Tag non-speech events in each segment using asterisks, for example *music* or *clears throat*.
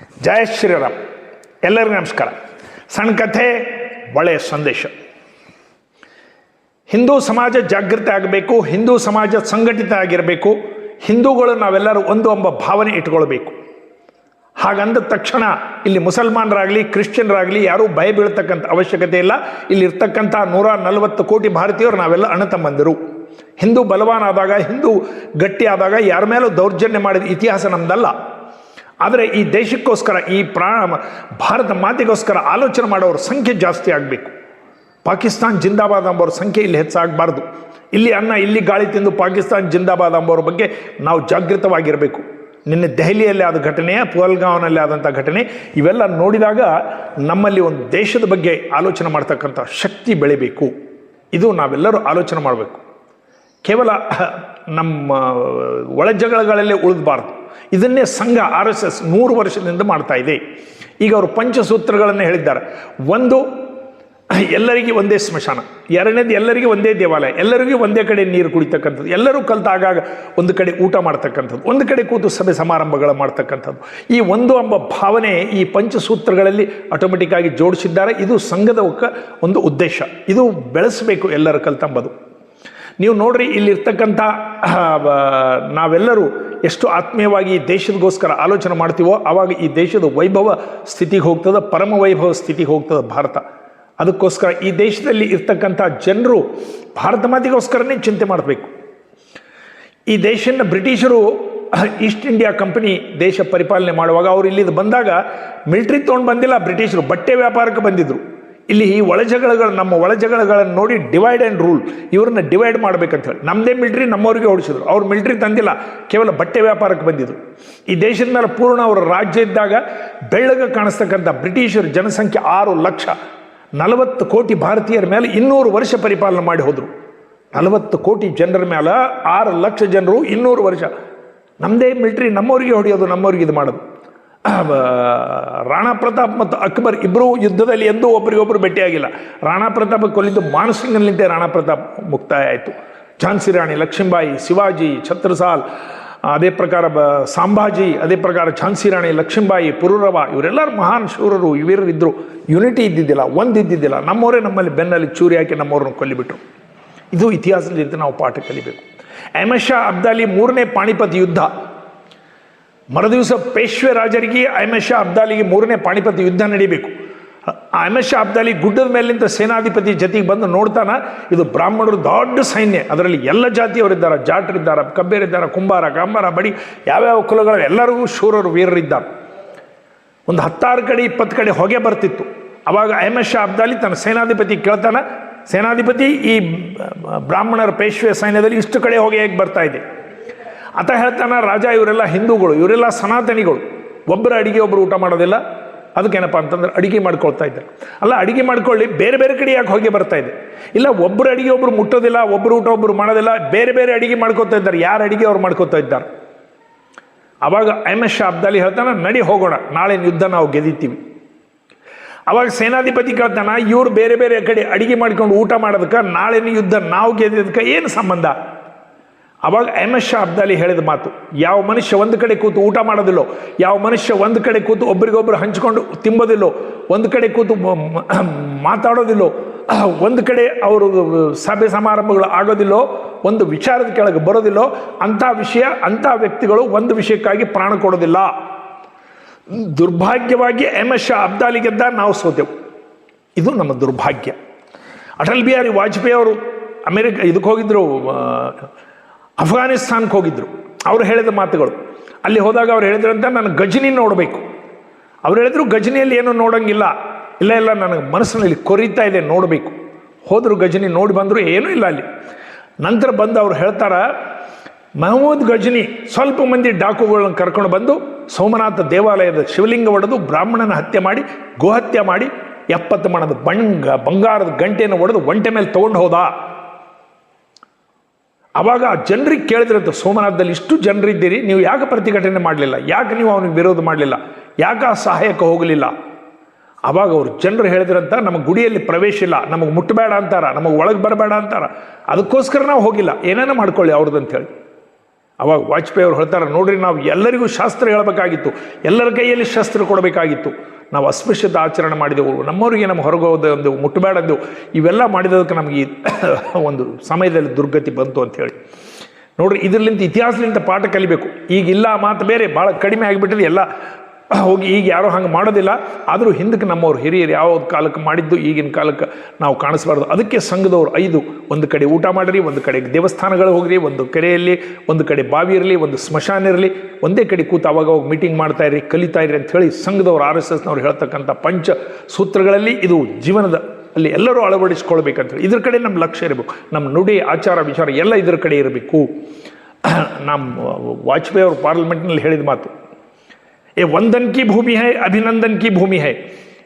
ಜಯ ಶ್ರೀರಾಮ್. ಎಲ್ಲರಿಗೂ ನಮಸ್ಕಾರ. ಸಣ್ಣ ಕಥೆ, ಒಳ್ಳೆಯ ಸಂದೇಶ. ಹಿಂದೂ ಸಮಾಜ ಜಾಗೃತ ಆಗಬೇಕು, ಹಿಂದೂ ಸಮಾಜ ಸಂಘಟಿತ ಆಗಿರಬೇಕು, ಹಿಂದೂಗಳು ನಾವೆಲ್ಲರೂ ಒಂದು ಎಂಬ ಭಾವನೆ ಇಟ್ಕೊಳ್ಬೇಕು. ಹಾಗಂದ ತಕ್ಷಣ ಇಲ್ಲಿ ಮುಸಲ್ಮಾನರಾಗಲಿ, ಕ್ರಿಶ್ಚಿಯನ್ರಾಗಲಿ ಯಾರೂ ಭಯ ಬೀಳ್ತಕ್ಕಂಥ ಅವಶ್ಯಕತೆ ಇಲ್ಲ. ಇಲ್ಲಿ ಇರ್ತಕ್ಕಂಥ ನೂರ ನಲವತ್ತು ಕೋಟಿ ಭಾರತೀಯರು ನಾವೆಲ್ಲ ಅಣ್ಣ ತಮ್ಮಂದಿರು ಹಿಂದೂ ಬಲವಾನಾದಾಗ, ಹಿಂದೂ ಗಟ್ಟಿ ಆದಾಗ ಯಾರ ಮೇಲೂ ದೌರ್ಜನ್ಯ ಮಾಡಿದ ಇತಿಹಾಸ ನಮ್ದಲ್ಲ. ಆದರೆ ಈ ದೇಶಕ್ಕೋಸ್ಕರ, ಈ ಪ್ರಾ ಭಾರತ ಮಾತೆಗೋಸ್ಕರ ಆಲೋಚನೆ ಮಾಡೋರ ಸಂಖ್ಯೆ ಜಾಸ್ತಿ ಆಗಬೇಕು. ಪಾಕಿಸ್ತಾನ್ ಜಿಂದಾಬಾದ್ ಎಂಬವ್ರ ಸಂಖ್ಯೆ ಇಲ್ಲಿ ಹೆಚ್ಚಾಗಬಾರ್ದು. ಇಲ್ಲಿ ಅನ್ನ, ಇಲ್ಲಿ ಗಾಳಿ ತಿಂದು ಪಾಕಿಸ್ತಾನ್ ಜಿಂದಾಬಾದ್ ಎಂಬವ್ರ ಬಗ್ಗೆ ನಾವು ಜಾಗೃತವಾಗಿರಬೇಕು. ನಿನ್ನೆ ದೆಹಲಿಯಲ್ಲಿ ಆದ ಘಟನೆ, ಪುಲ್ಗಾಂವ್ನಲ್ಲಿ ಆದಂಥ ಘಟನೆ, ಇವೆಲ್ಲ ನೋಡಿದಾಗ ನಮ್ಮಲ್ಲಿ ಒಂದು ದೇಶದ ಬಗ್ಗೆ ಆಲೋಚನೆ ಮಾಡ್ತಕ್ಕಂಥ ಶಕ್ತಿ ಬೆಳಿಬೇಕು. ಇದು ನಾವೆಲ್ಲರೂ ಆಲೋಚನೆ ಮಾಡಬೇಕು. ಕೇವಲ ನಮ್ಮ ಒಳ ಜಗಳಗಳಲ್ಲೇ ಉಳಿದಬಾರ್ದು. ಇದನ್ನೇ ಸಂಘ ಆರ್ ಎಸ್ ಎಸ್ ನೂರು ವರ್ಷದಿಂದ ಮಾಡ್ತಾ ಇದೆ. ಈಗ ಅವರು ಪಂಚಸೂತ್ರಗಳನ್ನು ಹೇಳಿದ್ದಾರೆ. ಒಂದು, ಎಲ್ಲರಿಗೆ ಒಂದೇ ಸ್ಮಶಾನ. ಎರಡನೇದು, ಎಲ್ಲರಿಗೆ ಒಂದೇ ದೇವಾಲಯ. ಎಲ್ಲರಿಗೂ ಒಂದೇ ಕಡೆ ನೀರು ಕುಡಿತಕ್ಕಂಥದ್ದು. ಎಲ್ಲರೂ ಕಲಿತಾಗ ಒಂದು ಕಡೆ ಊಟ ಮಾಡ್ತಕ್ಕಂಥದ್ದು. ಒಂದು ಕಡೆ ಕೂತು ಸಭೆ ಸಮಾರಂಭಗಳು ಮಾಡ್ತಕ್ಕಂಥದ್ದು. ಈ ಒಂದು ಎಂಬ ಭಾವನೆ ಈ ಪಂಚಸೂತ್ರಗಳಲ್ಲಿ ಆಟೋಮೆಟಿಕ್ ಆಗಿ ಜೋಡಿಸಿದ್ದಾರೆ. ಇದು ಸಂಘದ ಒಂದು ಉದ್ದೇಶ. ಇದು ಬೆಳೆಸಬೇಕು ಎಲ್ಲರೂ ಕಲ್ತಂಬದು. ನೀವು ನೋಡ್ರಿ ಇಲ್ಲಿರ್ತಕ್ಕಂಥ ನಾವೆಲ್ಲರೂ ಎಷ್ಟು ಆತ್ಮೀಯವಾಗಿ ಈ ದೇಶದಗೋಸ್ಕರ ಆಲೋಚನೆ ಮಾಡ್ತೀವೋ ಆವಾಗ ಈ ದೇಶದ ವೈಭವ ಸ್ಥಿತಿಗೆ ಹೋಗ್ತದೆ, ಪರಮ ವೈಭವ ಸ್ಥಿತಿಗೆ ಹೋಗ್ತದೆ ಭಾರತ. ಅದಕ್ಕೋಸ್ಕರ ಈ ದೇಶದಲ್ಲಿ ಇರ್ತಕ್ಕಂಥ ಜನರು ಭಾರತ ಮಾತಿಗೋಸ್ಕರನೇ ಚಿಂತೆ ಮಾಡಬೇಕು. ಈ ದೇಶನ ಬ್ರಿಟಿಷರು, ಈಸ್ಟ್ ಇಂಡಿಯಾ ಕಂಪನಿ ದೇಶ ಪರಿಪಾಲನೆ ಮಾಡುವಾಗ ಅವರು ಇಲ್ಲಿದು ಬಂದಾಗ ಮಿಲ್ಟ್ರಿ ತೊಗೊಂಡು ಬಂದಿಲ್ಲ ಬ್ರಿಟಿಷರು, ಬಟ್ಟೆ ವ್ಯಾಪಾರಕ್ಕೆ ಬಂದಿದ್ರು. ಇಲ್ಲಿ ಈ ಒಳಜಗಳ ನಮ್ಮ ಒಳಜಗಳಗಳನ್ನು ನೋಡಿ ಡಿವೈಡ್ ಆ್ಯಂಡ್ ರೂಲ್ ಇವ್ರನ್ನ ಡಿವೈಡ್ ಮಾಡ್ಬೇಕಂತ ಹೇಳಿ. ನಮ್ಮದೇ ಮಿಲ್ಟ್ರಿ ನಮ್ಮವ್ರಿಗೆ ಓಡಿಸಿದ್ರು. ಅವ್ರು ಮಿಲ್ಟ್ರಿ ತಂದಿಲ್ಲ. ಕೇವಲ ಬಟ್ಟೆ ವ್ಯಾಪಾರಕ್ಕೆ ಬಂದಿದ್ರು. ಈ ದೇಶದ ಮೇಲೆ ಪೂರ್ಣ ಅವರ ರಾಜ್ಯ ಇದ್ದಾಗ ಬೆಳ್ಳಗೆ ಕಾಣಿಸ್ತಕ್ಕಂಥ ಬ್ರಿಟಿಷರ ಜನಸಂಖ್ಯೆ ಆರು ಲಕ್ಷ. ನಲವತ್ತು ಕೋಟಿ ಭಾರತೀಯರ ಮೇಲೆ ಇನ್ನೂರು ವರ್ಷ ಪರಿಪಾಲನೆ ಮಾಡಿ ಹೋದರು. ನಲವತ್ತು ಕೋಟಿ ಜನರ ಮೇಲೆ ಆರು ಲಕ್ಷ ಜನರು ಇನ್ನೂರು ವರ್ಷ. ನಮ್ಮದೇ ಮಿಲ್ಟ್ರಿ ನಮ್ಮವ್ರಿಗೆ ಹೊಡೆಯೋದು, ನಮ್ಮವ್ರಿಗೆ ಇದು ಮಾಡೋದು. ರಾಣಾ ಪ್ರತಾಪ್ ಮತ್ತು ಅಕ್ಬರ್ ಇಬ್ಬರು ಯುದ್ಧದಲ್ಲಿ ಎಂದೂ ಒಬ್ಬರಿಗೊಬ್ಬರು ಭೇಟಿಯಾಗಿಲ್ಲ. ರಾಣಾ ಪ್ರತಾಪ್ ಕೊಲ್ಲಿದ್ದು ಮಾನಸಿಂಗನಲ್ಲಿದ್ದೇ ರಾಣಾ ಪ್ರತಾಪ್ ಮುಕ್ತಾಯ ಆಯಿತು. ಝಾನ್ಸಿ ರಾಣಿ ಲಕ್ಷ್ಮೀಬಾಯಿ ಶಿವಾಜಿ, ಛತ್ರಸಾಲ್, ಅದೇ ಪ್ರಕಾರ ಬ ಸಾಂಬಾಜಿ ಅದೇ ಪ್ರಕಾರ ಝಾನ್ಸಿ ರಾಣಿ ಲಕ್ಷ್ಮೀಬಾಯಿ ಪುರೂರವ, ಇವರೆಲ್ಲರೂ ಮಹಾನ್ ಶೂರರು ಇವರಿದ್ದರು ಯುನಿಟಿ ಇದ್ದಿದ್ದಿಲ್ಲ ಒಂದು ಇದ್ದಿದ್ದಿಲ್ಲ ನಮ್ಮವರೇ ನಮ್ಮಲ್ಲಿ ಬೆನ್ನಲ್ಲಿ ಚೂರಿ ಹಾಕಿ ನಮ್ಮವ್ರನ್ನ ಕೊಲ್ಲಿಬಿಟ್ರು. ಇದು ಇತಿಹಾಸದಲ್ಲಿ ನಾವು ಪಾಠ ಕಲಿಬೇಕು. ಅಹಮದ್ ಶಾ ಅಬ್ದಾಲಿ ಮೂರನೇ ಪಾಣಿಪತ್ ಯುದ್ಧ. ಮರುದಿವಸ ಪೇಶ್ವೆ ರಾಜರಿಗೆ ಅಹಮದ್ ಶಾ ಅಬ್ದಾಲಿಗೆ ಮೂರನೇ ಪಾಣಿಪತಿ ಯುದ್ಧ ನಡೀಬೇಕು. ಅಹಮದ್ ಶಾ ಅಬ್ದಾಲಿ ಗುಡ್ಡದ ಮೇಲಿಂದ ಸೇನಾಧಿಪತಿ ಜೊತೆಗೆ ಬಂದು ನೋಡ್ತಾನ, ಇದು ಬ್ರಾಹ್ಮಣರು ದೊಡ್ಡ ಸೈನ್ಯ, ಅದರಲ್ಲಿ ಎಲ್ಲ ಜಾತಿಯವರಿದ್ದಾರೆ, ಜಾಟರಿದ್ದಾರೆ, ಕಬ್ಬೇರಿದ್ದಾರೆ, ಕುಂಬಾರ ಕಂಬಾರ ಬಡಿ, ಯಾವ್ಯಾವ ಕುಲಗಳ, ಎಲ್ಲರಿಗೂ ಶೂರರು, ವೀರರಿದ್ದಾರೆ. ಒಂದು ಹತ್ತಾರು ಕಡೆ, ಇಪ್ಪತ್ತು ಕಡೆ ಹೊಗೆ ಬರ್ತಿತ್ತು. ಅವಾಗ ಅಹಮದ್ ಶಾ ಅಬ್ದಾಲಿ ತನ್ನ ಸೇನಾಧಿಪತಿ ಕೇಳ್ತಾನ, ಸೇನಾಧಿಪತಿ ಈ ಬ್ರಾಹ್ಮಣರ ಪೇಶ್ವೆ ಸೈನ್ಯದಲ್ಲಿ ಇಷ್ಟು ಕಡೆ ಹೊಗೆ ಹೇಗೆ ಬರ್ತಾ ಇದೆ? ಆತ ಹೇಳ್ತಾನೆ, ರಾಜ, ಇವರೆಲ್ಲ ಹಿಂದೂಗಳು, ಇವರೆಲ್ಲ ಸನಾತನಿಗಳು. ಒಬ್ಬರು ಅಡಿಗೆ ಒಬ್ಬರು ಊಟ ಮಾಡೋದಿಲ್ಲ. ಅದಕ್ಕೇನಪ್ಪ ಅಂತಂದ್ರೆ ಅಡಿಗೆ ಮಾಡ್ಕೊಳ್ತಾ ಇದ್ದಾರೆ. ಅಲ್ಲ, ಅಡಿಗೆ ಮಾಡ್ಕೊಳ್ಳಿ, ಬೇರೆ ಬೇರೆ ಕಡೆ ಯಾಕೆ ಹೋಗಿ ಬರ್ತಾ ಇದೆ. ಇಲ್ಲ ಒಬ್ಬರು ಅಡಿಗೆ ಒಬ್ಬರು ಮುಟ್ಟೋದಿಲ್ಲ ಒಬ್ಬರು ಊಟ ಒಬ್ಬರು ಮಾಡೋದಿಲ್ಲ, ಬೇರೆ ಬೇರೆ ಅಡಿಗೆ ಮಾಡ್ಕೊತಾ ಇದ್ದಾರೆ. ಯಾರು ಅಡಿಗೆ ಅವ್ರು ಮಾಡ್ಕೊತಾ ಇದ್ದಾರೆ? ಅವಾಗ ಅಹಮದ್ ಶಾ ಅಬ್ದಾಲಿ ಹೇಳ್ತಾನೆ, ನಡಿ ಹೋಗೋಣ, ನಾಳೆ ಯುದ್ಧ ನಾವು ಗೆದ್ದಿತ್ತೀವಿ ಅವಾಗ ಸೇನಾಧಿಪತಿ ಕೇಳ್ತಾನೆ, ಇವ್ರು ಬೇರೆ ಬೇರೆ ಕಡೆ ಅಡಿಗೆ ಮಾಡ್ಕೊಂಡು ಊಟ ಮಾಡೋದಕ್ಕೆ, ನಾಳೆನ ಯುದ್ಧ, ನಾವು ಗೆದ್ದಿದ್ದಕ್ಕೆ ಏನು ಸಂಬಂಧ? ಅವಾಗ ಎಸ್ ಶಾ ಅಬ್ದಾಲಿ ಹೇಳಿದ ಮಾತು, ಯಾವ ಮನುಷ್ಯ ಒಂದು ಕಡೆ ಕೂತು ಊಟ ಮಾಡೋದಿಲ್ಲೋ, ಯಾವ ಮನುಷ್ಯ ಒಂದು ಕಡೆ ಕೂತು ಒಬ್ರಿಗೊಬ್ರು ಹಂಚ್ಕೊಂಡು ತಿಂಬೋದಿಲ್ಲೋ, ಒಂದು ಕಡೆ ಕೂತು ಮಾತಾಡೋದಿಲ್ಲೋ, ಒಂದು ಕಡೆ ಅವರು ಸಭೆ ಸಮಾರಂಭಗಳು ಆಗೋದಿಲ್ಲೋ, ಒಂದು ವಿಚಾರದ ಕೆಳಗೆ ಬರೋದಿಲ್ಲೋ, ಅಂಥ ವಿಷಯ, ಅಂಥ ವ್ಯಕ್ತಿಗಳು ಒಂದು ವಿಷಯಕ್ಕಾಗಿ ಪ್ರಾಣ ಕೊಡೋದಿಲ್ಲ. ದುರ್ಭಾಗ್ಯವಾಗಿ ಎಂ ಎಸ್ ಶಾ ಅಬ್ದಾಲಿ ಗೆದ್ದ ನಾವು ಸೋತೆವು. ಇದು ನಮ್ಮ ದುರ್ಭಾಗ್ಯ. ಅಟಲ್ ಬಿಹಾರಿ ವಾಜಪೇಯಿ ಅವರು ಅಮೆರಿಕ ಇದಕ್ಕೆ ಹೋಗಿದ್ರು ಅಫ್ಘಾನಿಸ್ತಾನಕ್ಕೆ ಹೋಗಿದ್ರು. ಅವರು ಹೇಳಿದ ಮಾತುಗಳು. ಅಲ್ಲಿ ಹೋದಾಗ ಅವ್ರು ಹೇಳಿದ್ರಂತ, ನಾನು ಗಜನಿ ನೋಡಬೇಕು. ಅವ್ರು ಹೇಳಿದ್ರು, ಗಜನಿಯಲ್ಲಿ ಏನೂ ನೋಡೋಂಗಿಲ್ಲ. ಇಲ್ಲ ಇಲ್ಲ, ನನಗೆ ಮನಸ್ಸಿನಲ್ಲಿ ಕೊರಿತಾ ಇದೆ, ನೋಡಬೇಕು. ಹೋದರು ಗಜನಿ, ನೋಡಿ ಬಂದರು, ಏನೂ ಇಲ್ಲ ಅಲ್ಲಿ. ನಂತರ ಬಂದು ಅವ್ರು ಹೇಳ್ತಾರ, ಮಹಮೂದ್ ಗಜನಿ ಸ್ವಲ್ಪ ಮಂದಿ ಡಾಕುಗಳನ್ನ ಕರ್ಕೊಂಡು ಬಂದು, ಸೋಮನಾಥ ದೇವಾಲಯದ ಶಿವಲಿಂಗ ಒಡೆದು ಬ್ರಾಹ್ಮಣನ ಹತ್ಯೆ ಮಾಡಿ, ಗೋಹತ್ಯೆ ಮಾಡಿ, ಎಪ್ಪತ್ತು ಮಣದ ಬಂಗ, ಬಂಗಾರದ ಗಂಟೆಯನ್ನು ಒಡೆದು ಒಂಟೆ ಮೇಲೆ ತಗೊಂಡು ಹೋದ. ಅವಾಗ ಆ ಜನರಿಗೆ ಕೇಳಿದ್ರಂತ, ಸೋಮನಾಥದಲ್ಲಿ ಇಷ್ಟು ಜನರಿದ್ದೀರಿ, ನೀವು ಯಾಕೆ ಪ್ರತಿಭಟನೆ ಮಾಡಲಿಲ್ಲ? ಯಾಕೆ ನೀವು ಅವನಿಗೆ ವಿರೋಧ ಮಾಡಲಿಲ್ಲ? ಯಾಕೆ ಆ ಸಹಾಯಕ್ಕೆ ಹೋಗಲಿಲ್ಲ? ಆವಾಗ ಅವರು ಜನರು ಹೇಳಿದ್ರಂತ, ನಮ್ಮ ಗುಡಿಯಲ್ಲಿ ಪ್ರವೇಶ ಇಲ್ಲ, ನಮಗೆ ಮುಟ್ಟಬೇಡ ಅಂತಾರ, ನಮಗೆ ಒಳಗೆ ಬರಬೇಡ ಅಂತಾರ. ಅದಕ್ಕೋಸ್ಕರ ನಾವು ಹೋಗಿಲ್ಲ. ಏನೇನೋ ಮಾಡ್ಕೊಳ್ಳಿ ಅವ್ರದ್ದು ಹೇಳಿ ಅವಾಗ ವಾಜಪೇಯಿ ಅವ್ರು ಹೇಳ್ತಾರೆ, ನೋಡ್ರಿ ನಾವು ಎಲ್ಲರಿಗೂ ಶಾಸ್ತ್ರ ಹೇಳಬೇಕಾಗಿತ್ತು. ಎಲ್ಲರ ಕೈಯಲ್ಲಿ ಶಾಸ್ತ್ರ ಕೊಡಬೇಕಾಗಿತ್ತು. ನಾವು ಅಸ್ಪೃಶ್ಯತೆ ಆಚರಣೆ ಮಾಡಿದೆವು. ನಮ್ಮವರಿಗೆ ನಮ್ಮ ಹೊರಗೆ ಹೋದ ಒಂದು ಮುಟ್ಟಬೇಡದ್ದು ಇವೆಲ್ಲ ಮಾಡಿದದಕ್ಕೆ ನಮಗೆ *coughs* ಒಂದು ಸಮಯದಲ್ಲಿ ದುರ್ಗತಿ ಬಂತು ಅಂತ ಹೇಳಿ. ನೋಡ್ರಿ ಇದರಲ್ಲಿಂದ ಇತಿಹಾಸದಿಂದ ಪಾಠ ಕಲಿಬೇಕು. ಈಗ ಇಲ್ಲ ಮಾತು ಬೇರೆ ಭಾಳ ಕಡಿಮೆ ಆಗಿಬಿಟ್ಟಿದೆ. ಎಲ್ಲ *clears throat* ಹೋಗಿ ಈಗ ಯಾರೂ ಹಂಗೆ ಮಾಡೋದಿಲ್ಲ. ಆದರೂ ಹಿಂದಕ್ಕೆ ನಮ್ಮವ್ರು ಹಿರಿಯರು ಯಾವ ಕಾಲಕ್ಕೆ ಮಾಡಿದ್ದು, ಈಗಿನ ಕಾಲಕ್ಕೆ ನಾವು ಕಾಣಿಸ್ಬಾರ್ದು. ಅದಕ್ಕೆ ಸಂಘದವ್ರು ಐದು, ಒಂದು ಕಡೆ ಊಟ ಮಾಡಿರಿ, ಒಂದು ಕಡೆ ದೇವಸ್ಥಾನಗಳು ಹೋಗಿರಿ, ಒಂದು ಕೆರೆಯಲ್ಲಿ, ಒಂದು ಕಡೆ ಬಾವಿ ಇರಲಿ, ಒಂದು ಸ್ಮಶಾನ ಇರಲಿ, ಒಂದೇ ಕಡೆ ಕೂತು ಅವಾಗ ಅವಾಗ ಮೀಟಿಂಗ್ ಮಾಡ್ತಾ ಇರಿ ಕಲಿತಾ ಇರಿ ಅಂತ ಹೇಳಿ ಸಂಘದವ್ರು, ಆರ್ ಎಸ್ ಎಸ್ನವ್ರು ಹೇಳ್ತಕ್ಕಂಥ ಪಂಚ ಸೂತ್ರಗಳಲ್ಲಿ ಇದು ಜೀವನದ ಅಲ್ಲಿ ಎಲ್ಲರೂ ಅಳವಡಿಸ್ಕೊಳ್ಬೇಕಂತ ಹೇಳಿ. ಇದ್ರ ಕಡೆ ನಮ್ಮ ಲಕ್ಷ್ಯ ಇರಬೇಕು. ನಮ್ಮ ನುಡಿ ಆಚಾರ ವಿಚಾರ ಎಲ್ಲ ಇದ್ರ ಕಡೆ ಇರಬೇಕು. *clears throat* ನಮ್ಮ ವಾಜಪೇಯಿ ಅವರು ಪಾರ್ಲಿಮೆಂಟ್ನಲ್ಲಿ ಹೇಳಿದ ಮಾತು ये वंदन की भूमि है अभिनंदन की भूमि है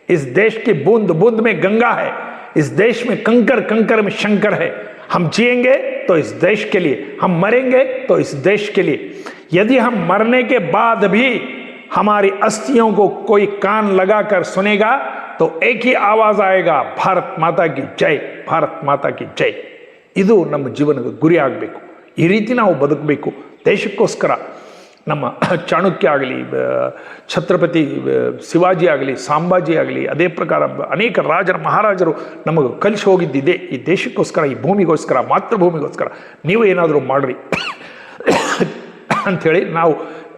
इस देश की बूंद बूंद में गंगा है इस देश में कंकर कंकर में शंकर है हम जिएंगे तो इस देश के लिए हम मरेंगे तो इस देश के लिए यदि हम मरने के बाद भी हमारी अस्थियों को कोई कान लगाकर सुनेगा तो एक ही आवाज आएगा ಭಾರತ್ ಮಾತಾ ಕಿ ಜೈ ಭಾರತ್ ಮಾತಾ ಕಿ ಜೈ ಇದು ನಮ್ಮ ಜೀವನದ ಗುರಿ ಆಗಬೇಕು ಈ ರೀತಿ ನಾವು ಬದುಕಬೇಕು ದೇಶಕ್ಕೋಸ್ಕರ ನಮ್ಮ ಚಾಣಕ್ಯ ಆಗಲಿ ಛತ್ರಪತಿ ಶಿವಾಜಿ ಆಗಲಿ, ಸಾಂಬಾಜಿ ಆಗಲಿ, ಅದೇ ಪ್ರಕಾರ ಅನೇಕ ರಾಜರ, ಮಹಾರಾಜರು ನಮಗೆ ಕಲಿಸಿ ಹೋಗಿದ್ದಿದೆ. ಈ ದೇಶಕ್ಕೋಸ್ಕರ, ಈ ಭೂಮಿಗೋಸ್ಕರ, ಮಾತೃಭೂಮಿಗೋಸ್ಕರ ನೀವು ಏನಾದರೂ ಮಾಡಿರಿ. *coughs* ಅಂಥೇಳಿ ನಾವು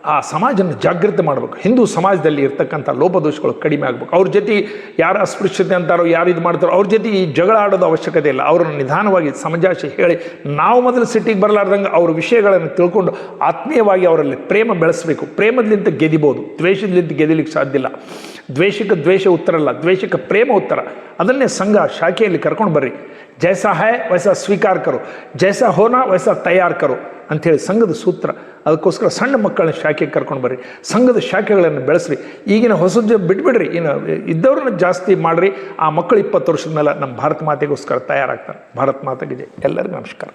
ಆ ಸಮಾಜನ ಜಾಗೃತಿ ಮಾಡಬೇಕು. ಹಿಂದೂ ಸಮಾಜದಲ್ಲಿ ಇರ್ತಕ್ಕಂಥ ಲೋಪದೋಷಗಳು ಕಡಿಮೆ ಆಗಬೇಕು. ಅವ್ರ ಜೊತೆ ಯಾರು ಅಸ್ಪೃಶ್ಯತೆ ಅಂತಾರೋ, ಯಾರು ಇದು ಮಾಡ್ತಾರೋ, ಅವ್ರ ಜೊತೆ ಈ ಜಗಳ ಆಡೋದು ಅವಶ್ಯಕತೆ ಇಲ್ಲ. ಅವ್ರನ್ನ ನಿಧಾನವಾಗಿ ಸಮಜಾಶಿ ಹೇಳಿ, ನಾವು ಮೊದಲು ಸಿಟ್ಟಿಗೆ ಬರಲಾರ್ದಂಗೆ ಅವ್ರ ವಿಷಯಗಳನ್ನು ತಿಳ್ಕೊಂಡು ಆತ್ಮೀಯವಾಗಿ ಅವರಲ್ಲಿ ಪ್ರೇಮ ಬೆಳೆಸಬೇಕು. ಪ್ರೇಮದಿಂದ ಗೆದಿಬೋದು. ದ್ವೇಷದಿಂದ ಗೆದಿಲಿಕ್ಕೆ ಸಾಧ್ಯ ಇಲ್ಲ. ದ್ವೇಷಕ್ಕೆ ದ್ವೇಷ ಉತ್ತರ ಅಲ್ಲ. ದ್ವೇಷಕ್ಕೆ ಪ್ರೇಮ ಉತ್ತರ. ಅದನ್ನೇ ಸಂಘ ಶಾಖೆಯಲ್ಲಿ ಕರ್ಕೊಂಡು ಬರ್ರಿ. ಜೈಸಾ ಹೈ, ವೈಸಾ ಸ್ವೀಕಾರ ಕರು ಜೈಸಾ ಹೋನಾ, ವೈಸಾ ತಯಾರ್ ಅಂಥೇಳಿ ಸಂಘದ ಸೂತ್ರ. ಅದಕ್ಕೋಸ್ಕರ ಸಣ್ಣ ಮಕ್ಕಳನ್ನ ಶಾಖೆಗೆ ಕರ್ಕೊಂಡು ಬರ್ರಿ. ಸಂಘದ ಶಾಖೆಗಳನ್ನು ಬೆಳೆಸ್ರಿ. ಈಗಿನ ಹೊಸದ ಬಿಟ್ಬಿಡ್ರಿ. ಇನ್ನು ಇದ್ದವ್ರನ್ನ ಜಾಸ್ತಿ ಮಾಡಿರಿ. ಆ ಮಕ್ಕಳು ಇಪ್ಪತ್ತು ವರ್ಷದ ಮೇಲೆ ನಮ್ಮ ಭಾರತ ಮಾತೆಗೋಸ್ಕರ ತಯಾರಾಗ್ತಾರೆ. ಭಾರತ ಮಾತೆಗೆ ಎಲ್ಲರಿಗೂ ನಮಸ್ಕಾರ.